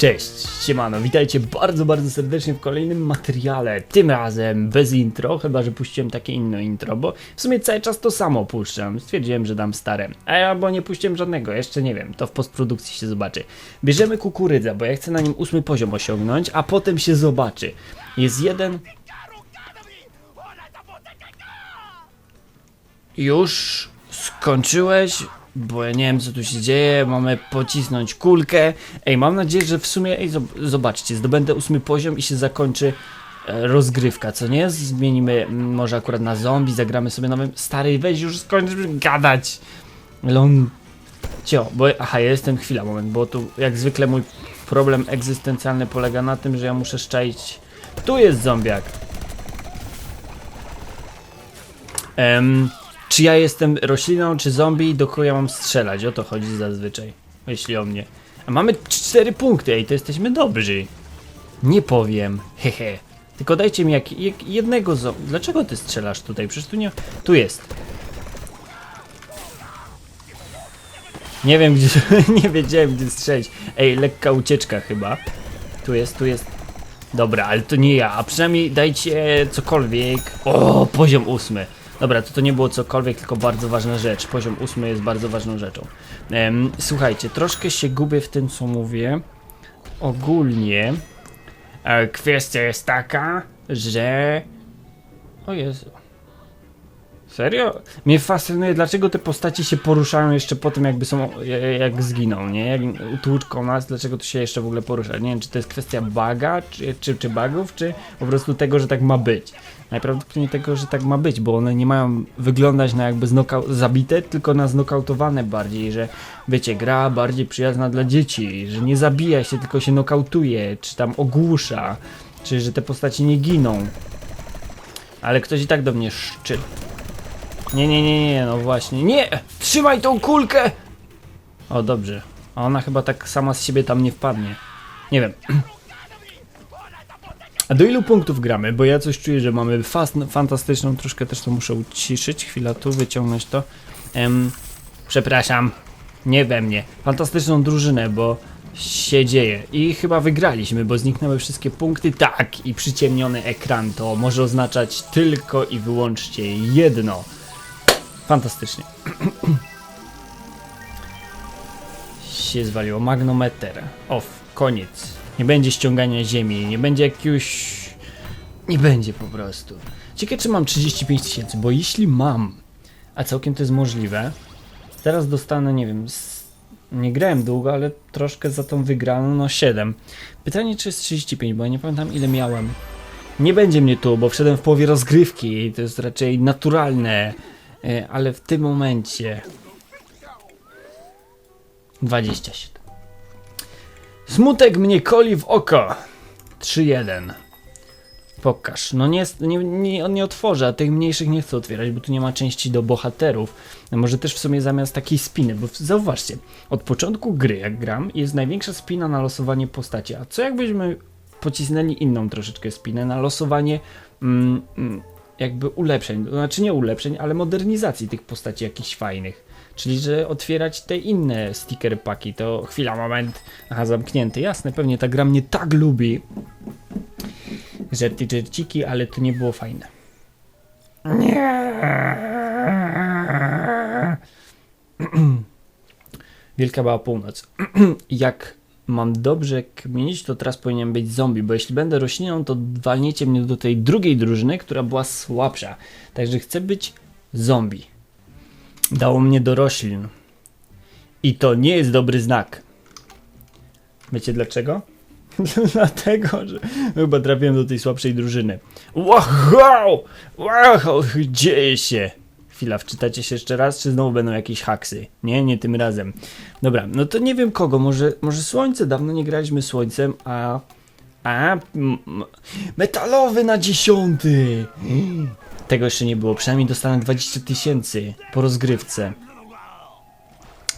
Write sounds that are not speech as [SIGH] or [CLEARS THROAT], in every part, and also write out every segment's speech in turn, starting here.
Cześć, siemano, witajcie bardzo, bardzo serdecznie w kolejnym materiale. Tym razem bez intro, chyba że puściłem takie inne intro, bo w sumie cały czas to samo puszczam. Stwierdziłem, że dam stare. A ja albo nie puściłem żadnego, jeszcze nie wiem, to w postprodukcji się zobaczy. Bierzemy kukurydzę, bo ja chcę na nim ósmy poziom osiągnąć, a potem się zobaczy. Jest jeden. Już skończyłeś? Bo ja nie wiem co tu się dzieje, mamy pocisnąć kulkę. Ej, mam nadzieję, że w sumie, ej, zob- zobaczcie, zdobędę ósmy poziom i się zakończy e, rozgrywka, co nie? Zmienimy może akurat na zombie, zagramy sobie nowym. Stary, weź już skończ gadać. Ale on... Cio, bo, aha, ja jestem, chwila, moment, bo tu jak zwykle mój problem egzystencjalny polega na tym, że ja muszę szczaić... Tu jest zombiak. Em, czy ja jestem rośliną, czy zombie, do kogo ja mam strzelać? O to chodzi zazwyczaj, jeśli o mnie. A mamy cztery punkty, ej, to jesteśmy dobrzy. Nie powiem, hehe. Tylko dajcie mi jak, jak jednego zombie. Dlaczego ty strzelasz tutaj? Przecież tu nie... Tu jest. Nie wiem gdzie... [LAUGHS] nie wiedziałem gdzie strzelić. Ej, lekka ucieczka chyba. Tu jest, tu jest. Dobra, ale to nie ja, a przynajmniej dajcie cokolwiek. O, poziom ósmy. Dobra, to to nie było cokolwiek, tylko bardzo ważna rzecz. Poziom ósmy jest bardzo ważną rzeczą. Słuchajcie, troszkę się gubię w tym, co mówię. Ogólnie e, kwestia jest taka, że... O Jezu. Serio? Mnie fascynuje, dlaczego te postaci się poruszają jeszcze po tym, jakby są, jak, jak zginą, nie? Jak tłuczką nas, dlaczego to się jeszcze w ogóle porusza? Nie wiem, czy to jest kwestia buga, czy, czy, czy bugów, czy po prostu tego, że tak ma być. Najprawdopodobniej tego, że tak ma być, bo one nie mają wyglądać na jakby zabite, tylko na znokautowane bardziej, że wiecie, gra bardziej przyjazna dla dzieci, że nie zabija się, tylko się nokautuje, czy tam ogłusza, czy że te postaci nie giną. Ale ktoś i tak do mnie szczy. Nie, nie, nie, nie, no właśnie. Nie! Trzymaj tą kulkę! O, dobrze. A ona chyba tak sama z siebie tam nie wpadnie. Nie wiem. [CLEARS THROAT] A do ilu punktów gramy? Bo ja coś czuję, że mamy fast, fantastyczną, troszkę też to muszę uciszyć. Chwila, tu wyciągnąć to. Em, przepraszam, nie we mnie. Fantastyczną drużynę, bo się dzieje. I chyba wygraliśmy, bo zniknęły wszystkie punkty. Tak, i przyciemniony ekran to może oznaczać tylko i wyłącznie jedno. Fantastycznie. [CLEARS THROAT] się zwaliło. Magnometer. Off. Koniec. Nie będzie ściągania ziemi, nie będzie jakiegoś... Nie będzie po prostu. Ciekawe, czy mam 35 tysięcy, bo jeśli mam, a całkiem to jest możliwe, teraz dostanę, nie wiem, z... nie grałem długo, ale troszkę za tą wygraną, no 7. Pytanie, czy jest 35, bo ja nie pamiętam ile miałem. Nie będzie mnie tu, bo wszedłem w połowie rozgrywki i to jest raczej naturalne, ale w tym momencie 27. Smutek mnie koli w oko. 3-1. Pokaż. No nie, nie, nie, nie otworzę, a tych mniejszych nie chcę otwierać, bo tu nie ma części do bohaterów. No może też w sumie zamiast takiej spiny, bo zauważcie, od początku gry jak gram jest największa spina na losowanie postaci, a co jakbyśmy pocisnęli inną troszeczkę spinę na losowanie mm, mm, jakby ulepszeń, to znaczy nie ulepszeń, ale modernizacji tych postaci jakichś fajnych. Czyli, że otwierać te inne sticker paki, to chwila, moment. Aha, zamknięty, jasne, pewnie ta gra mnie tak lubi. Żerty, żerciki, ale to nie było fajne. Nie. [CLEARS THROAT] Wielka była północ. [CLEARS THROAT] Jak mam dobrze kminić, to teraz powinien być zombie, bo jeśli będę rośliną, to walniecie mnie do tej drugiej drużyny, która była słabsza. Także chcę być zombie. Dało mnie do roślin. I to nie jest dobry znak. Wiecie dlaczego? [LAUGHS] Dlatego, że chyba trafiłem do tej słabszej drużyny. Wow! Wow! Dzieje się! Chwila, wczytacie się jeszcze raz, czy znowu będą jakieś haksy? Nie, nie tym razem. Dobra, no to nie wiem kogo, może, może słońce, dawno nie graliśmy słońcem, a... A... Metalowy na dziesiąty! Tego jeszcze nie było, przynajmniej dostanę 20 tysięcy po rozgrywce.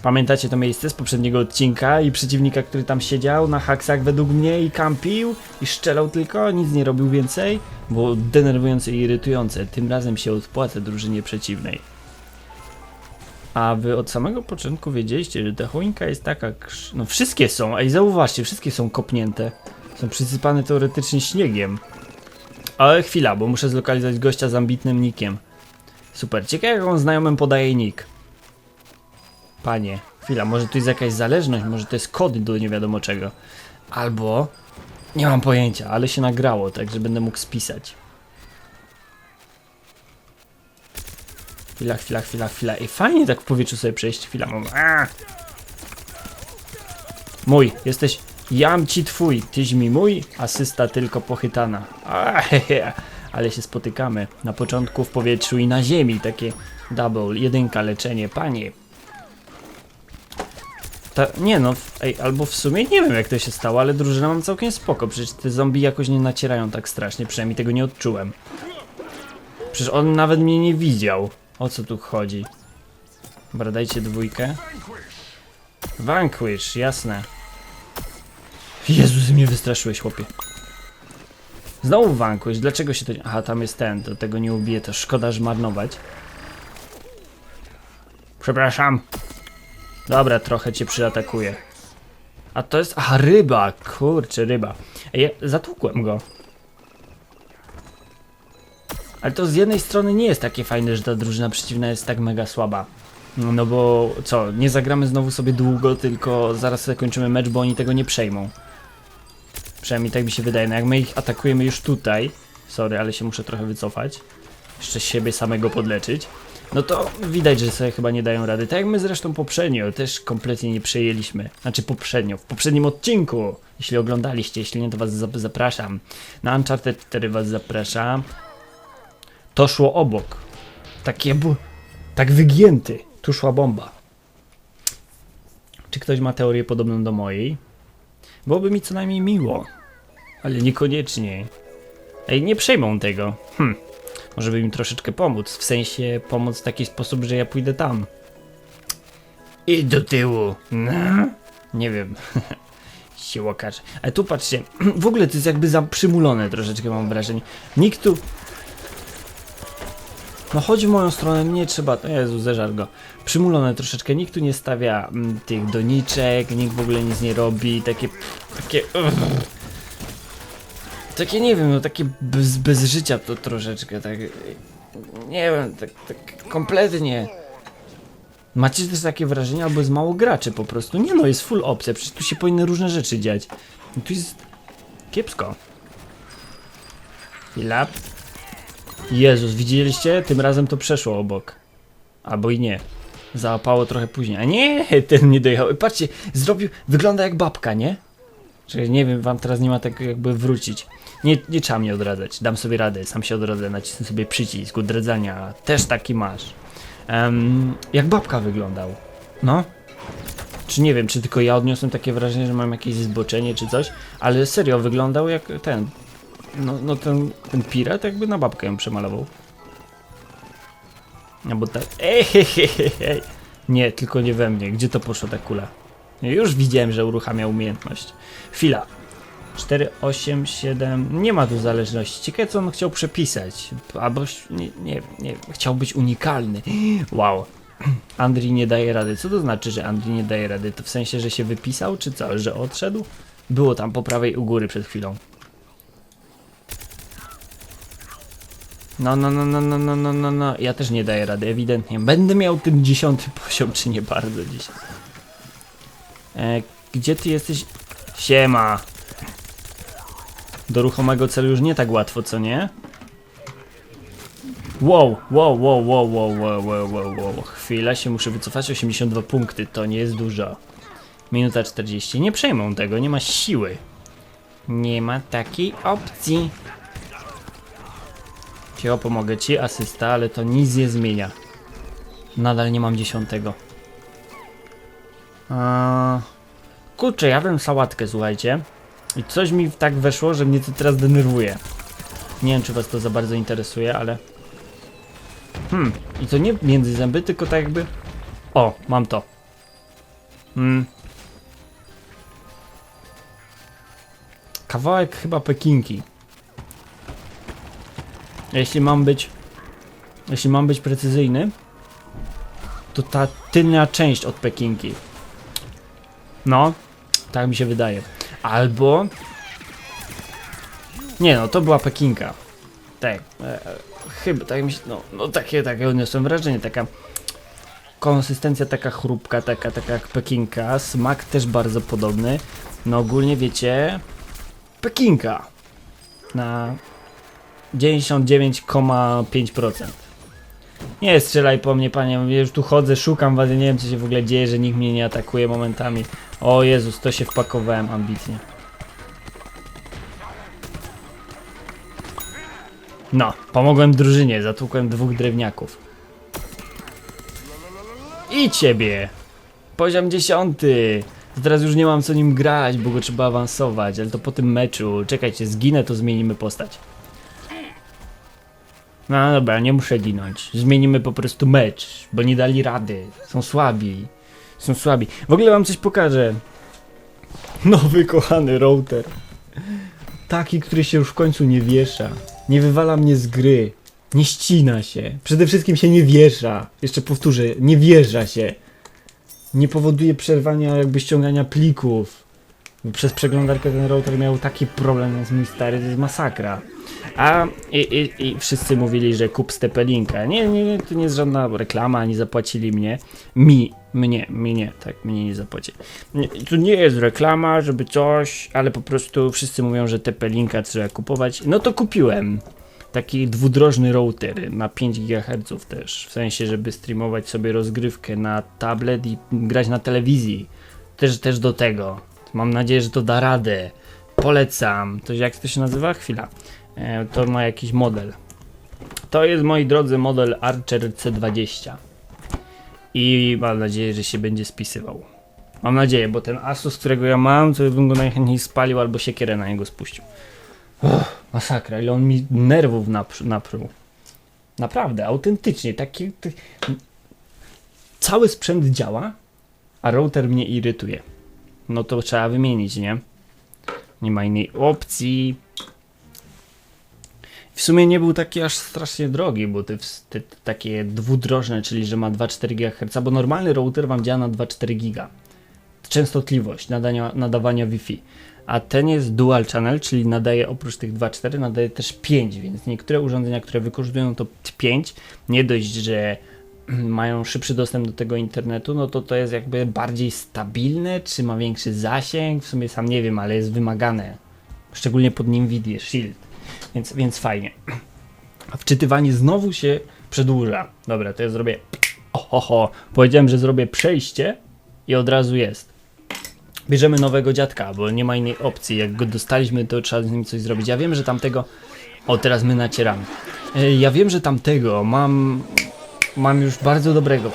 Pamiętacie to miejsce z poprzedniego odcinka i przeciwnika, który tam siedział na haksach według mnie i kampił i szczelał tylko, nic nie robił więcej? Było denerwujące i irytujące. Tym razem się odpłacę drużynie przeciwnej. A wy od samego początku wiedzieliście, że ta choinka jest taka. krz- No wszystkie są, a i zauważcie, wszystkie są kopnięte. Są przysypane teoretycznie śniegiem. Ale chwila, bo muszę zlokalizować gościa z ambitnym nikiem. Super, ciekawe jak on znajomym podaje nick. Panie, chwila, może tu jest jakaś zależność, może to jest kod do nie wiadomo czego. Albo... Nie mam pojęcia, ale się nagrało, także będę mógł spisać. Chwila, chwila, chwila, chwila. I fajnie tak w powietrzu sobie przejść. Chwila, mam. Mój, jesteś. Jam ci twój, tyś mi mój, asysta tylko pochytana. Ale się spotykamy. Na początku w powietrzu i na ziemi. Takie double, jedynka, leczenie, panie. Ta, nie no, ej, albo w sumie nie wiem jak to się stało, ale drużyna mam całkiem spoko. Przecież te zombie jakoś nie nacierają tak strasznie, przynajmniej tego nie odczułem. Przecież on nawet mnie nie widział. O co tu chodzi? Dobra, dajcie dwójkę. Vanquish, jasne. Jezus, mnie wystraszyłeś, chłopie. Znowu Vanquish, dlaczego się to... Aha, tam jest ten, do tego nie ubiję, to szkoda marnować. Przepraszam. Dobra, trochę cię przyatakuję. A to jest... Aha, ryba, kurczę, ryba. Ja zatłukłem go. Ale to z jednej strony nie jest takie fajne, że ta drużyna przeciwna jest tak mega słaba. No bo co, nie zagramy znowu sobie długo, tylko zaraz zakończymy mecz, bo oni tego nie przejmą. Przynajmniej tak mi się wydaje. No jak my ich atakujemy już tutaj, sorry, ale się muszę trochę wycofać. Jeszcze siebie samego podleczyć. No to widać, że sobie chyba nie dają rady. Tak jak my zresztą poprzednio też kompletnie nie przejęliśmy. Znaczy poprzednio, w poprzednim odcinku. Jeśli oglądaliście, jeśli nie, to was zap- zapraszam. Na Uncharted 4 was zapraszam to szło obok. Takie bu... Tak wygięty. Tu szła bomba. Czy ktoś ma teorię podobną do mojej? Byłoby mi co najmniej miło. Ale niekoniecznie. Ej, nie przejmą tego. Hm. Może by im troszeczkę pomóc. W sensie pomóc w taki sposób, że ja pójdę tam. I do tyłu. No. Nie wiem. [LAUGHS] się łakacze. Ale tu patrzcie. [CLEARS THROAT] W ogóle to jest jakby za przymulone troszeczkę mam wrażenie. Nikt tu no chodź w moją stronę, nie trzeba. Jezu, zeżar go. Przymulone troszeczkę, nikt tu nie stawia mm, tych doniczek, nikt w ogóle nic nie robi, takie. takie. Ugh. Takie nie wiem, no takie bez, bez życia to troszeczkę, tak. Nie wiem, tak, tak kompletnie. Macie też takie wrażenie, albo jest mało graczy po prostu. Nie no, jest full opcja, przecież tu się powinny różne rzeczy dziać. Tu jest kiepsko. Chwila. Jezus, widzieliście? Tym razem to przeszło obok. Albo i nie. Załapało trochę później. A nie, [LAUGHS] ten nie dojechał. Patrzcie, zrobił. Wygląda jak babka, nie? Czekaj, nie wiem, wam teraz nie ma tak jakby wrócić. Nie, nie trzeba mnie odradzać. Dam sobie radę, sam się odrodzę, nacisnę sobie przycisk odradzania. Też taki masz. Em, jak babka wyglądał. No. Czy nie wiem, czy tylko ja odniosłem takie wrażenie, że mam jakieś zboczenie czy coś, ale serio wyglądał jak ten no, no ten, ten pirat jakby na babkę ją przemalował. No bo tak. Ej, hej, hej, hej. Nie, tylko nie we mnie. Gdzie to poszła ta kula? Już widziałem, że uruchamia umiejętność. Chwila. 4, 8, 7. Nie ma tu zależności. Ciekawe, co on chciał przepisać. Albo nie, nie, nie. Chciał być unikalny. Wow. Andri nie daje rady. Co to znaczy, że Andri nie daje rady? To w sensie, że się wypisał, czy co? Że odszedł? Było tam po prawej u góry przed chwilą. No, no, no, no, no, no, no, no, no. Ja też nie daję rady, ewidentnie. Będę miał ten dziesiąty [LAUGHS] poziom, czy nie bardzo dzisiaj. E, gdzie ty jesteś? Siema. Do ruchomego celu już nie tak łatwo, co nie? Wow, wow, wow, wow, wow, wow, wow, wow. Chwila, się muszę wycofać. 82 punkty, to nie jest dużo. Minuta 40. Nie przejmą tego, nie ma siły. Nie ma takiej opcji. Cio, pomogę ci, asysta, ale to nic nie zmienia. Nadal nie mam dziesiątego. Eee, kurczę, ja wiem sałatkę, słuchajcie. I coś mi tak weszło, że mnie to teraz denerwuje. Nie wiem, czy was to za bardzo interesuje, ale... Hmm, i to nie między zęby, tylko tak jakby... O, mam to. Mm. Kawałek chyba Pekinki. Jeśli mam być. Jeśli mam być precyzyjny, to ta tylna część od Pekinki. No, tak mi się wydaje. Albo. Nie no, to była Pekinka. Tak, e, chyba tak mi się. No, no takie, takie odniosłem wrażenie, taka konsystencja taka chrupka, taka, taka jak Pekinka, smak też bardzo podobny. No ogólnie wiecie, Pekinka na 99,5%. Nie strzelaj po mnie, panie, ja już tu chodzę, szukam was, ja nie wiem co się w ogóle dzieje, że nikt mnie nie atakuje momentami. O Jezus, to się wpakowałem ambitnie. No, pomogłem drużynie, zatłukłem dwóch drewniaków. I ciebie! Poziom dziesiąty! Teraz już nie mam co nim grać, bo go trzeba awansować, ale to po tym meczu. Czekajcie, zginę, to zmienimy postać. No dobra, nie muszę ginąć. Zmienimy po prostu mecz, bo nie dali rady. Są słabi. Są słabi. W ogóle wam coś pokażę. Nowy kochany router. Taki, który się już w końcu nie wiesza. Nie wywala mnie z gry. Nie ścina się. Przede wszystkim się nie wiesza. Jeszcze powtórzę, nie wierza się. Nie powoduje przerwania jakby ściągania plików. Przez przeglądarkę ten router miał taki problem, jest mój stary, to jest masakra. A i, i, i wszyscy mówili, że kup Stepelinka. Nie, nie, nie, to nie jest żadna reklama, ani zapłacili mnie. Mi, mnie, mnie, tak, mnie nie zapłacili. Nie, to nie jest reklama, żeby coś, ale po prostu wszyscy mówią, że Tepelinka trzeba kupować. No to kupiłem. Taki dwudrożny router na 5 GHz też, w sensie, żeby streamować sobie rozgrywkę na tablet i grać na telewizji. Też, też do tego. Mam nadzieję, że to da radę. Polecam. To jak to się nazywa? Chwila. E, to ma jakiś model. To jest, moi drodzy, model Archer C20. I mam nadzieję, że się będzie spisywał. Mam nadzieję, bo ten Asus, którego ja mam, to bym go najchętniej spalił albo siekierę na niego spuścił. Masakra, ile on mi nerwów napr- napruł. Naprawdę, autentycznie, taki... Cały sprzęt działa, a router mnie irytuje. No to trzeba wymienić, nie? Nie ma innej opcji. W sumie nie był taki aż strasznie drogi, bo te, te, takie dwudrożne, czyli że ma 2,4 GHz, bo normalny router wam działa na 2,4 giga. Częstotliwość nadania, nadawania Wi-Fi. A ten jest dual channel, czyli nadaje oprócz tych 2,4 nadaje też 5, więc niektóre urządzenia, które wykorzystują to 5, nie dość, że [CLEARS THROAT] mają szybszy dostęp do tego internetu, no to to jest jakby bardziej stabilne, czy ma większy zasięg, w sumie sam nie wiem, ale jest wymagane. Szczególnie pod Nvidia Shield, więc, więc fajnie. A [CLEARS THROAT] wczytywanie znowu się przedłuża. Dobra, to ja zrobię. [CLEARS THROAT] Oho, powiedziałem, że zrobię przejście i od razu jest. Bierzemy nowego dziadka, bo nie ma innej opcji. Jak go dostaliśmy, to trzeba z nim coś zrobić. Ja wiem, że tamtego. O, teraz my nacieramy. E, Ja wiem, że tamtego mam. Mam już bardzo dobrego.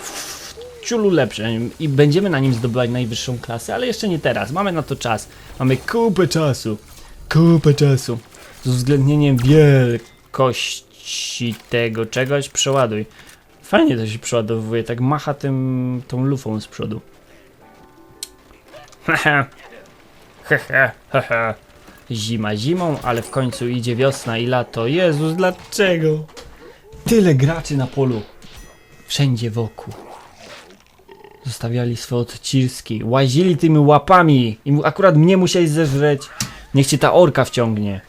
Ciulu lepsze. I będziemy na nim zdobywać najwyższą klasę, ale jeszcze nie teraz. Mamy na to czas. Mamy kupę czasu. Kupę czasu. Z uwzględnieniem wielkości tego czegoś. Przeładuj. Fajnie to się przeładowuje. Tak macha tym, tą lufą z przodu. Hehe. Hehe, hehe. Zima zimą, ale w końcu idzie wiosna i lato. Jezus, dlaczego? Tyle graczy na polu. Wszędzie wokół. Zostawiali swoje odciski. Łazili tymi łapami. I akurat mnie musieli zeżreć. Niech cię ta orka wciągnie.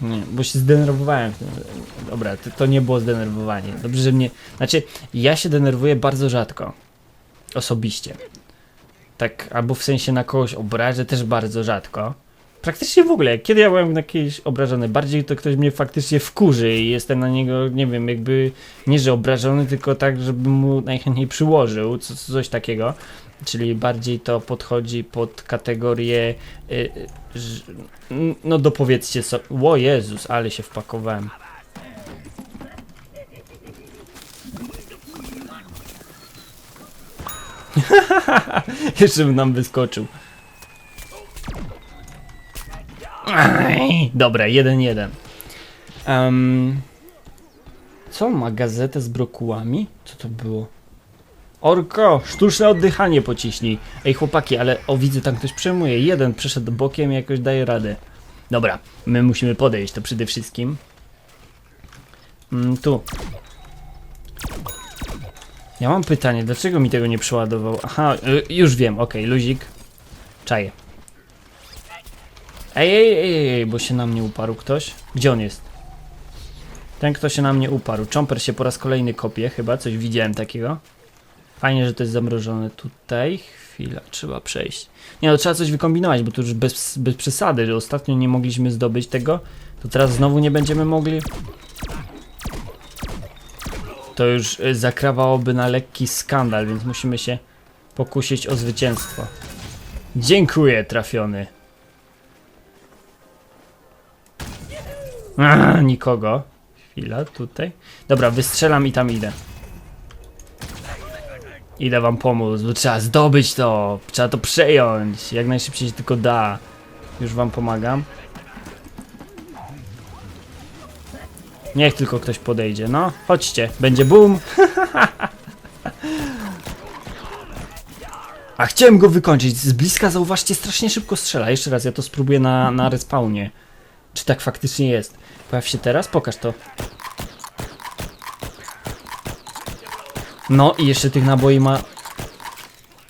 Nie, bo się zdenerwowałem. Dobra, to, to nie było zdenerwowanie. Dobrze, że mnie. Znaczy, ja się denerwuję bardzo rzadko. Osobiście. Tak, albo w sensie na kogoś obrażę też bardzo rzadko. Praktycznie w ogóle, kiedy ja byłem na jakiś obrażony, bardziej to ktoś mnie faktycznie wkurzy i jestem na niego, nie wiem, jakby nie że obrażony, tylko tak, żeby mu najchętniej przyłożył, co, coś takiego. Czyli bardziej to podchodzi pod kategorię, y, y, no dopowiedzcie sobie, o Jezus, ale się wpakowałem. [LAUGHS] Jeszcze bym nam wyskoczył. Dobra, 1-1. Um, co ma gazetę z brokułami? Co to było? Orko, sztuczne oddychanie pociśnij. Ej chłopaki, ale o widzę tam ktoś przejmuje. Jeden przeszedł bokiem i jakoś daje radę. Dobra, my musimy podejść to przede wszystkim. Mm, tu. Ja mam pytanie, dlaczego mi tego nie przeładował? Aha, y, już wiem, okej, luzik. Czaję. Ej, ej, ej, ej, bo się na mnie uparł ktoś. Gdzie on jest? Ten, kto się na mnie uparł. Chomper się po raz kolejny kopie, chyba coś widziałem takiego. Fajnie, że to jest zamrożone tutaj. Chwila, trzeba przejść. Nie, no trzeba coś wykombinować, bo to już bez, bez przesady, że ostatnio nie mogliśmy zdobyć tego, to teraz znowu nie będziemy mogli. To już y, zakrawałoby na lekki skandal, więc musimy się pokusić o zwycięstwo. Dziękuję, trafiony. A, nikogo. Chwila, tutaj. Dobra, wystrzelam i tam idę. Idę wam pomóc, bo trzeba zdobyć to. Trzeba to przejąć. Jak najszybciej się tylko da. Już wam pomagam. Niech tylko ktoś podejdzie. No, chodźcie. Będzie boom. [LAUGHS] A chciałem go wykończyć. Z bliska zauważcie, strasznie szybko strzela. Jeszcze raz, ja to spróbuję na, na respawnie. Czy tak faktycznie jest? Pojaw się teraz? Pokaż to. No i jeszcze tych naboi ma...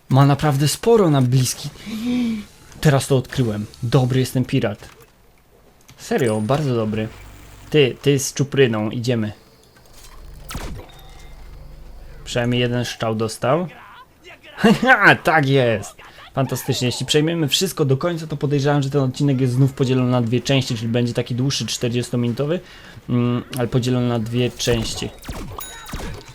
Ma naprawdę sporo na bliski. Teraz to odkryłem. Dobry jestem pirat. Serio, bardzo dobry. Ty, ty z czupryną, idziemy. Przynajmniej jeden szczał dostał. [LAUGHS] Tak jest! Fantastycznie. Jeśli przejmiemy wszystko do końca, to podejrzewam, że ten odcinek jest znów podzielony na dwie części, czyli będzie taki dłuższy, 40-minutowy, mm, ale podzielony na dwie części.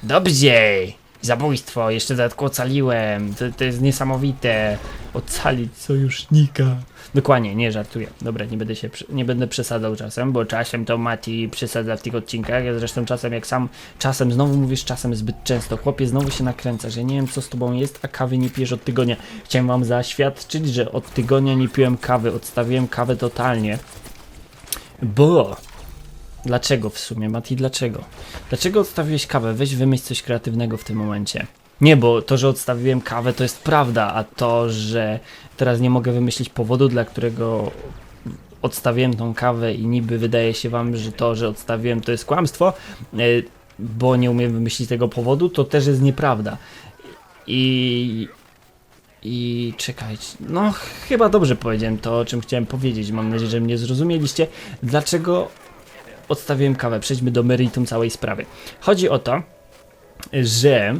Dobrze! Zabójstwo, jeszcze dodatkowo ocaliłem. To, to jest niesamowite. Ocalić sojusznika. Dokładnie, nie żartuję. Dobra, nie będę się nie będę przesadzał czasem, bo czasem to Mati przesadza w tych odcinkach. Ja zresztą czasem jak sam czasem znowu mówisz czasem zbyt często. Chłopie, znowu się nakręcasz. Ja nie wiem co z tobą jest, a kawy nie pijesz od tygodnia. Chciałem wam zaświadczyć, że od tygodnia nie piłem kawy. Odstawiłem kawę totalnie. Bo Dlaczego w sumie, Mati, dlaczego? Dlaczego odstawiłeś kawę? Weź wymyśl coś kreatywnego w tym momencie. Nie, bo to, że odstawiłem kawę, to jest prawda, a to, że teraz nie mogę wymyślić powodu, dla którego odstawiłem tą kawę i niby wydaje się wam, że to, że odstawiłem, to jest kłamstwo, e, bo nie umiem wymyślić tego powodu, to też jest nieprawda. I... I czekajcie, no chyba dobrze powiedziałem to, o czym chciałem powiedzieć. Mam nadzieję, że mnie zrozumieliście. Dlaczego odstawiłem kawę. Przejdźmy do meritum całej sprawy. Chodzi o to, że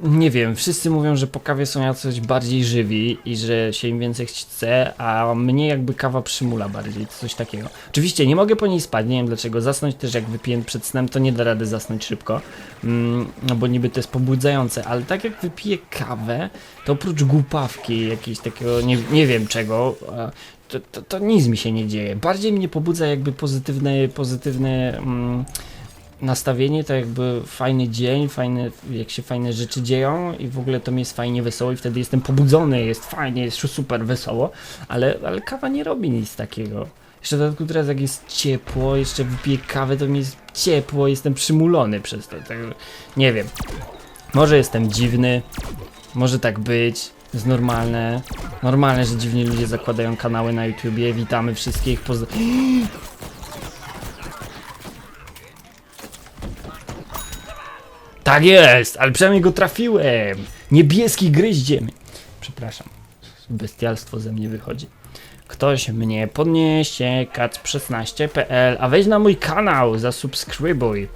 nie wiem, wszyscy mówią, że po kawie są jacyś bardziej żywi i że się im więcej chce, a mnie jakby kawa przymula bardziej, coś takiego. Oczywiście nie mogę po niej spać, nie wiem dlaczego. Zasnąć też jak wypiję przed snem, to nie da rady zasnąć szybko, mm, no bo niby to jest pobudzające, ale tak jak wypiję kawę, to oprócz głupawki, jakiegoś takiego, nie, nie wiem czego, to, to, to nic mi się nie dzieje. Bardziej mnie pobudza jakby pozytywne, pozytywne mm, nastawienie, to jakby fajny dzień, fajne, jak się fajne rzeczy dzieją i w ogóle to mi jest fajnie wesoło i wtedy jestem pobudzony, jest fajnie, jest super wesoło, ale, ale kawa nie robi nic takiego. Jeszcze w dodatku teraz jak jest ciepło, jeszcze wypiję kawę, to mi jest ciepło, jestem przymulony przez to, tak, nie wiem. Może jestem dziwny, może tak być, jest normalne. Normalne, że dziwni ludzie zakładają kanały na YouTubie. Witamy wszystkich. Poz... Tak jest, ale przynajmniej go trafiłem. Niebieski gryździem. Przepraszam, bestialstwo ze mnie wychodzi. Ktoś mnie podniesie, kac16.pl, a wejdź na mój kanał, zasubskrybuj.